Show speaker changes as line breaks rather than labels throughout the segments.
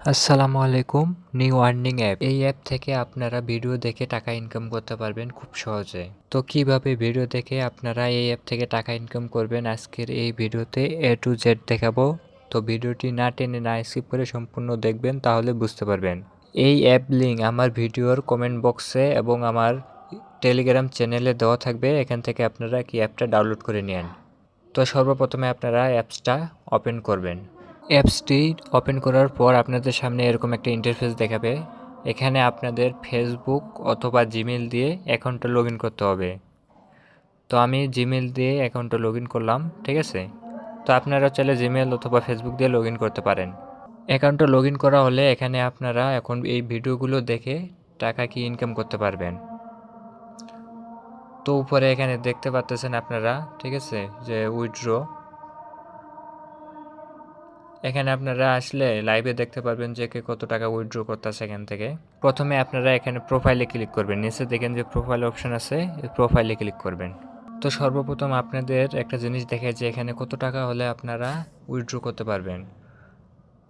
আসসালামু আলাইকুম new earning app এই অ্যাপ থেকে আপনারা ভিডিও দেখে টাকা ইনকাম করতে পারবেন খুব সহজে। তো কীভাবে ভিডিও দেখে আপনারা এই অ্যাপ থেকে টাকা ইনকাম করবেন আজকের এই ভিডিওতে এ টু জেড দেখাবো। তো ভিডিওটি না টেনে না স্কিপ করে সম্পূর্ণ দেখবেন তাহলে বুঝতে পারবেন। এই অ্যাপ লিঙ্ক আমার ভিডিওর কমেন্ট বক্সে এবং আমার টেলিগ্রাম চ্যানেলে দেওয়া থাকবে। এখান থেকে আপনারা কি অ্যাপটা ডাউনলোড করে নেন তো সর্বপ্রথমে আপনারা অ্যাপসটা ওপেন করবেন। অ্যাপসটি ওপেন করার পর আপনাদের সামনে এরকম একটা ইন্টারফেস দেখাবে। এখানে আপনাদের ফেসবুক অথবা জিমেল দিয়ে অ্যাকাউন্টটা লগ করতে হবে। তো আমি জিমেল দিয়ে অ্যাকাউন্টটা লগ করলাম, ঠিক আছে? তো আপনারা চাইলে জিমেল অথবা ফেসবুক দিয়ে লগ করতে পারেন। অ্যাকাউন্টটা লগ করা হলে এখানে আপনারা এখন এই ভিডিওগুলো দেখে টাকা কি ইনকাম করতে পারবেন। তো উপরে এখানে দেখতে পাচ্তেছেন আপনারা, ঠিক আছে? যে উইথড্র এখানে আপনারা আসলে লাইভে দেখতে পারবেন যে কে কত টাকা উইথড্র করতেছে এখান থেকে। প্রথমে আপনারা এখানে প্রোফাইলে ক্লিক করবেন। নিচে দেখেন যে প্রোফাইল অপশন আছে প্রোফাইলে ক্লিক করবেন। তো সর্বপ্রথম আপনাদের একটা জিনিস দেখে যে এখানে কত টাকা হলে আপনারা উইথড্র করতে পারবেন।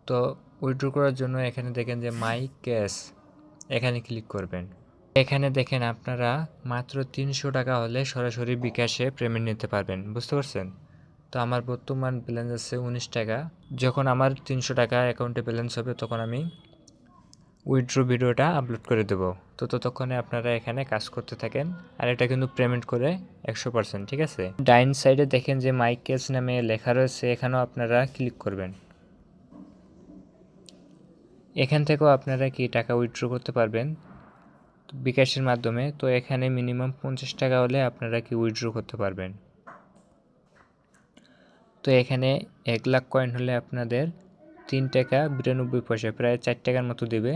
তো উইথড্র করার জন্য এখানে দেখেন যে মাই ক্যাশ এখানে ক্লিক করবেন। এখানে দেখেন আপনারা মাত্র তিনশো টাকা হলে সরাসরি বিকাশে পেমেন্ট নিতে পারবেন। বুঝতে পারছেন? তো আমার বর্তমান ব্যালেন্স আছে উনিশ টাকা। যখন আমার তিনশো টাকা অ্যাকাউন্টে ব্যালেন্স হবে, তখন আমি উইথড্র ভিডিওটা আপলোড করে দেবো। তো ততক্ষণে আপনারা এখানে কাজ করতে থাকেন, আর এটা কিন্তু পেমেন্ট করে একশো পার্সেন্ট ঠিক আছে? ডাইন সাইডে দেখেন যে মাইক কেস নামে লেখা রয়েছে, এখানেও আপনারা ক্লিক করবেন। এখান থেকেও আপনারা কি টাকা উইথড্র করতে পারবেন বিকাশের মাধ্যমে। তো এখানে মিনিমাম পঞ্চাশ টাকা হলে আপনারা কি উইথড্র করতে পারবেন? তো এখানে এক লাখ কয়েন হলে আপনাদের তিন টাকা বিরানব্বই পয়সা, প্রায় চার টাকার মতো দেবে।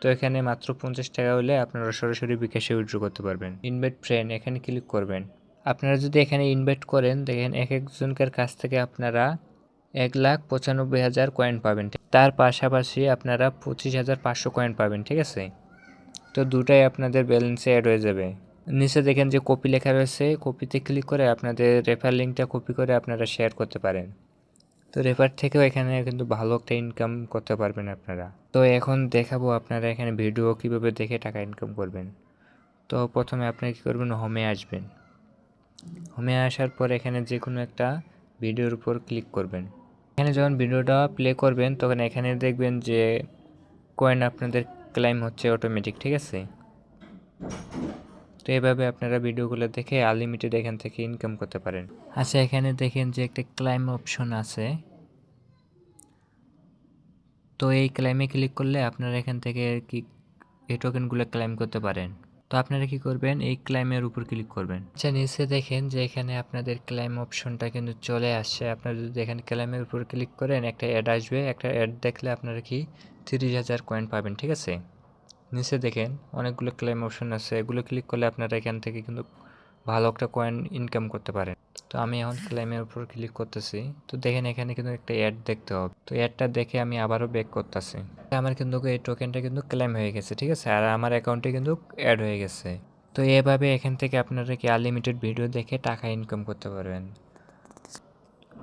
তো এখানে মাত্র পঞ্চাশ টাকা হলে আপনারা সরাসরি বিকাশে উইড্রো করতে পারবেন। ইনভাইট ফ্রেন্ড এখানে ক্লিক করবেন। আপনারা যদি এখানে ইনভাইট করেন, দেখেন এক একজনকার কাছ থেকে আপনারা এক লাখ পঁচানব্বই হাজার কয়েন পাবেন। তার পাশাপাশি আপনারা পঁচিশ হাজার পাঁচশো কয়েন পাবেন, ঠিক আছে? তো দুটাই আপনাদের ব্যালেন্সে অ্যাড হয়ে যাবে। নিচে দেখেন যে কপি লেখা রয়েছে, কপিতে ক্লিক করে আপনাদের রেফার লিঙ্কটা কপি করে আপনারা শেয়ার করতে পারেন। তো রেফার থেকেও এখানে কিন্তু ভালো একটা ইনকাম করতে পারবেন আপনারা। তো এখন দেখাবো আপনারা এখানে ভিডিও কীভাবে দেখে টাকা ইনকাম করবেন। তো প্রথমে আপনি কী করবেন? হোমে আসবেন। হোমে আসার পর এখানে যে কোনো একটা ভিডিওর উপর ক্লিক করবেন। এখানে যখন ভিডিওটা প্লে করবেন, তখন এখানে দেখবেন যে কয়েন আপনাদের ক্লাইম হচ্ছে অটোমেটিক ঠিক আছে? তো এভাবে আপনারা ভিডিওগুলো দেখে আনলিমিটেড এখান থেকে ইনকাম করতে পারেন। আচ্ছা এখানে দেখেন যে একটা ক্লাইম অপশন আছে। তো এই ক্লাইমে ক্লিক করলে আপনারা এখান থেকে কি এই টোকেনগুলো ক্লাইম করতে পারেন। তো আপনারা কি করবেন? এই ক্লাইমের উপর ক্লিক করবেন। আচ্ছা নিচে দেখেন যে এখানে আপনাদের ক্লাইম অপশনটা কিন্তু চলে আসছে। আপনারা যদি এখানে ক্লাইমের উপর ক্লিক করেন, একটা অ্যাড আসবে। একটা অ্যাড দেখলে আপনারা কি তিরিশ হাজার কয়েন পাবেন, ঠিক আছে? নিচে দেখেন, অনেকগুলো ক্লেম অপশন আছে। এগুলো ক্লিক করলে আপনারা এখান থেকে কিন্তু ভালো একটা কয়েন ইনকাম করতে পারেন। তো আমি এখন ক্লেমের উপর ক্লিক করতেছি। তো দেখেন এখানে কিন্তু একটা অ্যাড দেখতে হবে। তো অ্যাডটা দেখে আমি আবারও ব্যাক করতেছি। আমার কিন্তু এই টোকেনটা কিন্তু ক্লেম হয়ে গেছে, ঠিক আছে? আর আমার অ্যাকাউন্টে কিন্তু অ্যাড হয়ে গেছে। তো এভাবে এখান থেকে আপনারা কি আনলিমিটেড ভিডিও দেখে টাকা ইনকাম করতে পারবেন?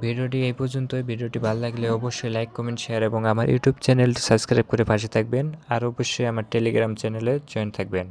ভিডিওটি এই পর্যন্তই। ভিডিওটি ভালো লাগলে অবশ্যই লাইক কমেন্ট শেয়ার এবং আমার ইউটিউব চ্যানেলটি সাবস্ক্রাইব করে পাশে থাকবেন। আর অবশ্যই আমার টেলিগ্রাম চ্যানেলে জয়েন থাকবেন।